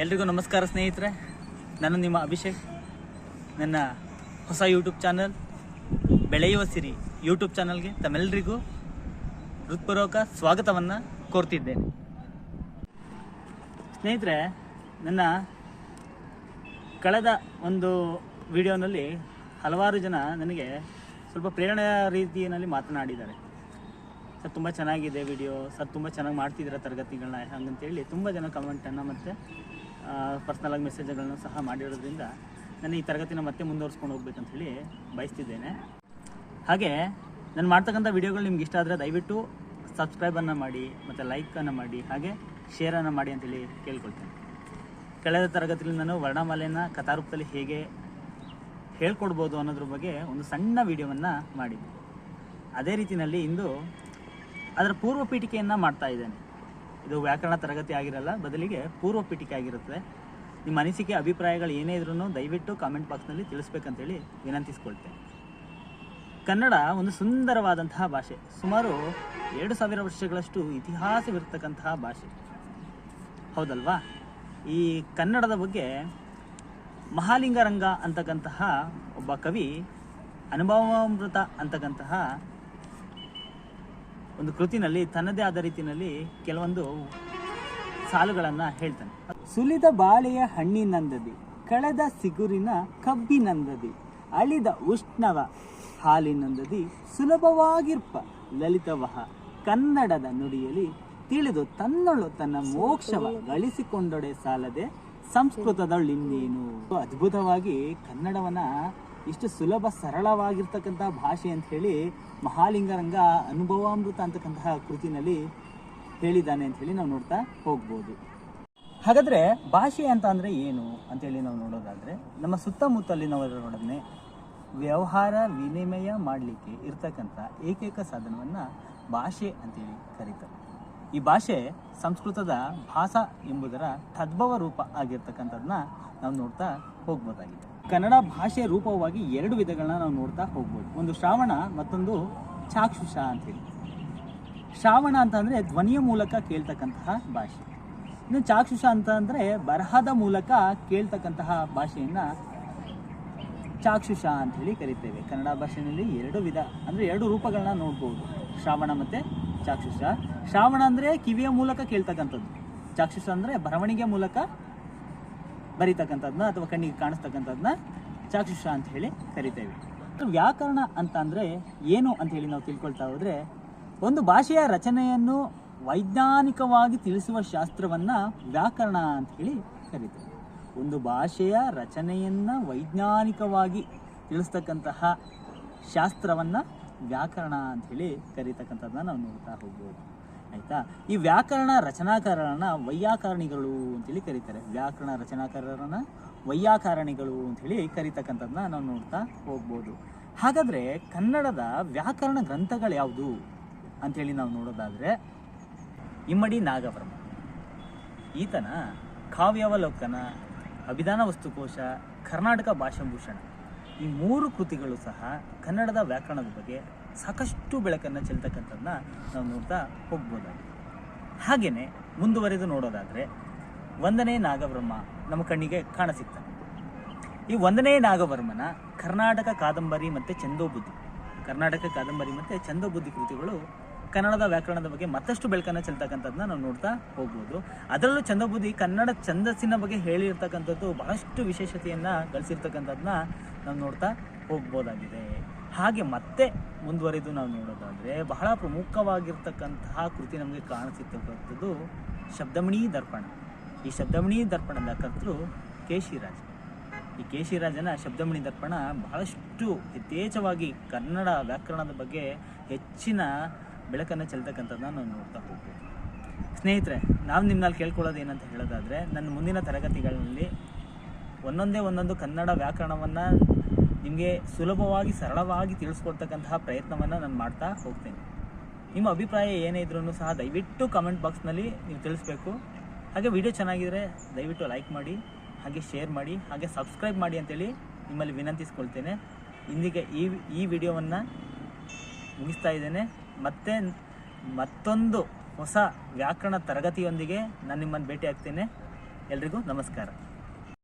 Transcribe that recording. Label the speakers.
Speaker 1: ಎಲ್ರಿಗೂ ನಮಸ್ಕಾರ ಸ್ನೇಹಿತರೆ. ನಾನು ನಿಮ್ಮ ಅಭಿಷೇಕ್. ನನ್ನ ಹೊಸ ಯೂಟ್ಯೂಬ್ ಚಾನಲ್ ಬೆಳೆಯುವ ಸಿರಿ ಯೂಟ್ಯೂಬ್ ಚಾನಲ್ಗೆ ತಮ್ಮೆಲ್ಲರಿಗೂ ಹೃತ್ಪೂರ್ವಕ ಸ್ವಾಗತವನ್ನು ಕೋರ್ತಿದ್ದೇನೆ. ಸ್ನೇಹಿತರೆ, ನನ್ನ ಕಳೆದ ಒಂದು ವಿಡಿಯೋನಲ್ಲಿ ಹಲವಾರು ಜನ ನನಗೆ ಸ್ವಲ್ಪ ಪ್ರೇರಣೆಯ ರೀತಿಯಲ್ಲಿ ಮಾತನಾಡಿದ್ದಾರೆ. ಸರ್, ತುಂಬ ಚೆನ್ನಾಗಿದೆ ವಿಡಿಯೋ. ಸರ್, ತುಂಬ ಚೆನ್ನಾಗಿ ಮಾಡ್ತಿದ್ದೀರ ತರಗತಿಗಳನ್ನ? ಹಂಗಂತೇಳಿ ತುಂಬ ಜನ ಕಮೆಂಟನ್ನು ಮತ್ತು ಪರ್ಸ್ನಲಾಗಿ ಮೆಸೇಜ್ಗಳನ್ನು ಸಹ ಮಾಡಿರೋದ್ರಿಂದ ನಾನು ಈ ತರಗತಿನ ಮತ್ತೆ ಮುಂದುವರ್ಸ್ಕೊಂಡು ಹೋಗ್ಬೇಕಂತ ಹೇಳಿ ಬಯಸ್ತಿದ್ದೇನೆ. ಹಾಗೆ ನಾನು ಮಾಡ್ತಕ್ಕಂಥ ವಿಡಿಯೋಗಳು ನಿಮ್ಗೆ ಇಷ್ಟ ಆದರೆ ದಯವಿಟ್ಟು ಸಬ್ಸ್ಕ್ರೈಬನ್ನು ಮಾಡಿ, ಮತ್ತು ಲೈಕನ್ನು ಮಾಡಿ, ಹಾಗೆ ಶೇರನ್ನು ಮಾಡಿ ಅಂತೇಳಿ ಕೇಳ್ಕೊಳ್ತೇನೆ. ಕಳೆದ ತರಗತಿಯಲ್ಲಿ ನಾನು ವರ್ಣಮಾಲೆಯನ್ನು ಕಥಾರೂಪದಲ್ಲಿ ಹೇಗೆ ಹೇಳ್ಕೊಡ್ಬೋದು ಅನ್ನೋದ್ರ ಬಗ್ಗೆ ಒಂದು ಸಣ್ಣ ವಿಡಿಯೋವನ್ನು ಮಾಡಿದ್ದೆ. ಅದೇ ರೀತಿಯಲ್ಲಿ ಇಂದು ಅದರ ಪೂರ್ವ ಪೀಠಿಕೆಯನ್ನು ಮಾಡ್ತಾ ಇದ್ದೇನೆ. ಇದು ವ್ಯಾಕರಣ ತರಗತಿ ಆಗಿರಲ್ಲ, ಬದಲಿಗೆ ಪೂರ್ವ ಪೀಠಿಕೆ ಆಗಿರುತ್ತದೆ. ನಿಮ್ಮ ಅನಿಸಿಕೆ, ಅಭಿಪ್ರಾಯಗಳು ಏನೇ ಇದ್ರೂ ದಯವಿಟ್ಟು ಕಾಮೆಂಟ್ ಬಾಕ್ಸ್ನಲ್ಲಿ ತಿಳಿಸ್ಬೇಕಂತೇಳಿ ವಿನಂತಿಸ್ಕೊಳ್ತೇನೆ. ಕನ್ನಡ ಒಂದು ಸುಂದರವಾದಂತಹ ಭಾಷೆ. ಸುಮಾರು ಎರಡು ಸಾವಿರ ವರ್ಷಗಳಷ್ಟು ಇತಿಹಾಸವಿರ್ತಕ್ಕಂತಹ ಭಾಷೆ. ಹೌದಲ್ವಾ? ಈ ಕನ್ನಡದ ಬಗ್ಗೆ ಮಹಾಲಿಂಗರಂಗ ಅಂತಕ್ಕಂತಹ ಒಬ್ಬ ಕವಿ, ಅನುಭವಾಮೃತ ಅಂತಕ್ಕಂತಹ ಒಂದು ಕೃತಿನಲ್ಲಿ ತನ್ನದೇ ಆದ ರೀತಿಯಲ್ಲಿ ಕೆಲವೊಂದು ಸಾಲುಗಳನ್ನು ಹೇಳ್ತಾನೆ. ಸುಲಿದ ಬಾಳೆಯ ಹಣ್ಣಿನಂದದಿ ಕಳೆದ ಸಿಗುರಿನ ಕಬ್ಬಿನಂದದಿ ಅಳಿದ ಉಷ್ಣವ ಹಾಲಿನಂದದಿ ಸುಲಭವಾಗಿರ್ಪ ಲಲಿತವಹ ಕನ್ನಡದ ನುಡಿಯಲ್ಲಿ ತಿಳಿದು ತನ್ನಳು ತನ್ನ ಮೋಕ್ಷವ ಗಳಿಸಿಕೊಂಡೊಡೆ ಸಾಲದೆ ಸಂಸ್ಕೃತದಳ್ಳಿನ್ನೇನು. ಅದ್ಭುತವಾಗಿ ಕನ್ನಡವನ್ನ ಇಷ್ಟು ಸುಲಭ ಸರಳವಾಗಿರ್ತಕ್ಕಂತಹ ಭಾಷೆ ಅಂತ ಹೇಳಿ ಮಹಾಲಿಂಗರಂಗ ಅನುಭವಾಮೃತ ಅಂತಕ್ಕಂತಹ ಕೃತಿನಲ್ಲಿ ಹೇಳಿದ್ದಾನೆ ಅಂತ ಹೇಳಿ ನಾವು ನೋಡ್ತಾ ಹೋಗ್ಬೋದು. ಹಾಗಾದ್ರೆ ಭಾಷೆ ಅಂತ ಅಂದ್ರೆ ಏನು ಅಂತೇಳಿ ನಾವು ನೋಡೋದಾದ್ರೆ ನಮ್ಮ ಸುತ್ತಮುತ್ತಲಿನವರೊಡನೆ ವ್ಯವಹಾರ ವಿನಿಮಯ ಮಾಡಲಿಕ್ಕೆ ಇರ್ತಕ್ಕಂಥ ಏಕೈಕ ಸಾಧನವನ್ನ ಭಾಷೆ ಅಂತೇಳಿ ಕರೀತಾರೆ. ಈ ಭಾಷೆ ಸಂಸ್ಕೃತದ ಭಾಷಾ ಎಂಬುದರ ತದ್ಭವ ರೂಪ ಆಗಿರ್ತಕ್ಕಂಥದ್ದನ್ನ ನಾವು ನೋಡ್ತಾ ಹೋಗ್ಬೋದಾಗಿದೆ. ಕನ್ನಡ ಭಾಷೆ ರೂಪವಾಗಿ ಎರಡು ವಿಧಗಳನ್ನ ನಾವು ನೋಡ್ತಾ ಹೋಗ್ಬೋದು. ಒಂದು ಶ್ರಾವಣ, ಮತ್ತೊಂದು ಚಾಕ್ಷುಷ ಅಂತೇಳಿ ಶ್ರಾವಣ ಅಂತಂದರೆ ಧ್ವನಿಯ ಮೂಲಕ ಕೇಳ್ತಕ್ಕಂತಹ ಭಾಷೆ. ಇನ್ನು ಚಾಕ್ಷುಷ ಅಂತ ಅಂದರೆ ಬರಹದ ಮೂಲಕ ಕೇಳ್ತಕ್ಕಂತಹ ಭಾಷೆಯನ್ನ ಚಾಕ್ಷುಷ ಅಂತ ಹೇಳಿ ಕರಿತೇವೆ. ಕನ್ನಡ ಭಾಷೆಯಲ್ಲಿ ಎರಡು ವಿಧ, ಅಂದ್ರೆ ಎರಡು ರೂಪಗಳನ್ನ ನೋಡ್ಬೋದು. ಶ್ರಾವಣ ಮತ್ತೆ ಚಾಕ್ಷುಷ. ಶ್ರಾವಣ ಅಂದ್ರೆ ಕಿವಿಯ ಮೂಲಕ ಕೇಳ್ತಕ್ಕಂಥದ್ದು. ಚಾಕ್ಷುಷ ಅಂದ್ರೆ ಬರವಣಿಗೆ ಮೂಲಕ ಬರೀತಕ್ಕಂಥದ್ದನ್ನ ಅಥವಾ ಕಣ್ಣಿಗೆ ಕಾಣಿಸ್ತಕ್ಕಂಥದ್ದನ್ನ ಚಾಕ್ಷುಷ ಅಂತ ಹೇಳಿ ಕರಿತೇವೆ. ವ್ಯಾಕರಣ ಅಂತ ಅಂದರೆ ಏನು ಅಂತ ಹೇಳಿ ನಾವು ತಿಳ್ಕೊಳ್ತಾ ಹೋದರೆ ಒಂದು ಭಾಷೆಯ ರಚನೆಯನ್ನು ವೈಜ್ಞಾನಿಕವಾಗಿ ತಿಳಿಸುವ ಶಾಸ್ತ್ರವನ್ನ ವ್ಯಾಕರಣ ಅಂತ ಹೇಳಿ ಕರಿತೇವೆ. ಒಂದು ಭಾಷೆಯ ರಚನೆಯನ್ನ ವೈಜ್ಞಾನಿಕವಾಗಿ ತಿಳಿಸ್ತಕ್ಕಂತಹ ಶಾಸ್ತ್ರವನ್ನ ವ್ಯಾಕರಣ ಅಂತ ಹೇಳಿ ಕರೀತಕ್ಕಂಥದ್ದನ್ನ ನಾವು ನೋಡ್ತಾ ಹೋಗ್ಬೋದು. ಆಯ್ತಾ? ಈ ವ್ಯಾಕರಣ ರಚನಾಕಾರರನ್ನ ವೈಯಾಕರಣಿಗಳು ಅಂತೇಳಿ ಕರೀತಾರೆ. ವ್ಯಾಕರಣ ರಚನಾಕಾರರನ್ನ ವೈಯಾಕರಣಿಗಳು ಅಂತೇಳಿ ಕರಿತಕ್ಕಂಥದ್ದನ್ನ ನಾವು ನೋಡ್ತಾ ಹೋಗ್ಬೋದು. ಹಾಗಾದ್ರೆ ಕನ್ನಡದ ವ್ಯಾಕರಣ ಗ್ರಂಥಗಳು ಯಾವುದು ಅಂಥೇಳಿ ನಾವು ನೋಡೋದಾದ್ರೆ ಇಮ್ಮಡಿ ನಾಗವರ್ಮ. ಈತನ ಕಾವ್ಯಾವಲೋಕನ, ಅಭಿಧಾನ ವಸ್ತುಕೋಶ, ಕರ್ನಾಟಕ ಭಾಷಾಭೂಷಣ. ಈ ಮೂರು ಕೃತಿಗಳು ಸಹ ಕನ್ನಡದ ವ್ಯಾಕರಣದ ಬಗ್ಗೆ ಸಾಕಷ್ಟು ಬೆಳಕನ್ನು ಚೆಲ್ತಕ್ಕಂಥದ್ದನ್ನ ನಾವು ನೋಡ್ತಾ ಹೋಗ್ಬೋದಾಗಿದೆ. ಹಾಗೆಯೇ ಮುಂದುವರೆದು ನೋಡೋದಾದರೆ ಒಂದನೇ ನಾಗಬ್ರಹ್ಮ ನಮ್ಮ ಕಣ್ಣಿಗೆ ಕಾಣಸಿಗ್ತಾನೆ ಈ ಒಂದನೇ ನಾಗವರ್ಮನ ಕರ್ನಾಟಕ ಕಾದಂಬರಿ ಮತ್ತು ಚಂದೋಬುದ್ಧಿ ಕರ್ನಾಟಕ ಕಾದಂಬರಿ ಮತ್ತು ಚಂದೋಬುದ್ಧಿ ಕೃತಿಗಳು ಕನ್ನಡದ ವ್ಯಾಕರಣದ ಬಗ್ಗೆ ಮತ್ತಷ್ಟು ಬೆಳಕನ್ನು ಚೆಲ್ತಕ್ಕಂಥದ್ದನ್ನ ನಾವು ನೋಡ್ತಾ ಹೋಗ್ಬೋದು. ಅದರಲ್ಲೂ ಚಂದಬುದ್ಧಿ ಕನ್ನಡ ಛಂದಸ್ಸಿನ ಬಗ್ಗೆ ಹೇಳಿರ್ತಕ್ಕಂಥದ್ದು ಬಹಳಷ್ಟು ವಿಶೇಷತೆಯನ್ನು ಗಳಿಸಿರ್ತಕ್ಕಂಥದ್ದನ್ನ ನಾವು ನೋಡ್ತಾ ಹೋಗ್ಬೋದಾಗಿದೆ. ಹಾಗೆ ಮತ್ತೆ ಮುಂದುವರಿದು ನಾವು ನೋಡೋದಾದರೆ ಬಹಳ ಪ್ರಮುಖವಾಗಿರ್ತಕ್ಕಂತಹ ಕೃತಿ ನಮಗೆ ಕಾಣಿಸಿರ್ತಕ್ಕಂಥದ್ದು ಶಬ್ದಮಣಿ ದರ್ಪಣ. ಈ ಶಬ್ದಮಣಿ ದರ್ಪಣದ ಕರ್ತೃ ಕೇಶಿರಾಜ. ಈ ಕೇಶಿರಾಜನ ಶಬ್ದಮಣಿ ದರ್ಪಣ ಬಹಳಷ್ಟು ಯಥೇಚ್ಛವಾಗಿ ಕನ್ನಡ ವ್ಯಾಕರಣದ ಬಗ್ಗೆ ಹೆಚ್ಚಿನ ಬೆಳಕನ್ನು ಚೆಲ್ತಕ್ಕಂಥದ್ದನ್ನ ನಾವು ನೋಡ್ತಾ ಹೋಗ್ಬೋದು ಸ್ನೇಹಿತರೆ, ನಾವು ನಿಮ್ಮಲ್ಲಿ ಕೇಳ್ಕೊಳ್ಳೋದು ಏನಂತ ಹೇಳೋದಾದರೆ, ನನ್ನ ಮುಂದಿನ ತರಗತಿಗಳಲ್ಲಿ ಒಂದೊಂದೇ ಒಂದೊಂದು ಕನ್ನಡ ವ್ಯಾಕರಣವನ್ನು ನಿಮಗೆ ಸುಲಭವಾಗಿ, ಸರಳವಾಗಿ ತಿಳಿಸ್ಕೊಡ್ತಕ್ಕಂತಹ ಪ್ರಯತ್ನವನ್ನು ನಾನು ಮಾಡ್ತಾ ಹೋಗ್ತೇನೆ. ನಿಮ್ಮ ಅಭಿಪ್ರಾಯ ಏನೇ ಇದ್ರೂ ಸಹ ದಯವಿಟ್ಟು ಕಮೆಂಟ್ ಬಾಕ್ಸ್ನಲ್ಲಿ ನೀವು ತಿಳಿಸ್ಬೇಕು. ಹಾಗೆ ವಿಡಿಯೋ ಚೆನ್ನಾಗಿದ್ರೆ ದಯವಿಟ್ಟು ಲೈಕ್ ಮಾಡಿ, ಹಾಗೆ ಶೇರ್ ಮಾಡಿ, ಹಾಗೆ ಸಬ್ಸ್ಕ್ರೈಬ್ ಮಾಡಿ ಅಂತೇಳಿ ನಿಮ್ಮಲ್ಲಿ ವಿನಂತಿಸ್ಕೊಳ್ತೇನೆ. ಇಂದಿಗೆ ಈ ಈ ವಿಡಿಯೋವನ್ನು ಮುಗಿಸ್ತಾ ಇದ್ದೇನೆ. ಮತ್ತೆ ಮತ್ತೊಂದು ಹೊಸ ವ್ಯಾಕರಣ ತರಗತಿಯೊಂದಿಗೆ ನಾನು ನಿಮ್ಮನ್ನು ಭೇಟಿ ಆಗ್ತೇನೆ ಎಲ್ರಿಗೂ ನಮಸ್ಕಾರ.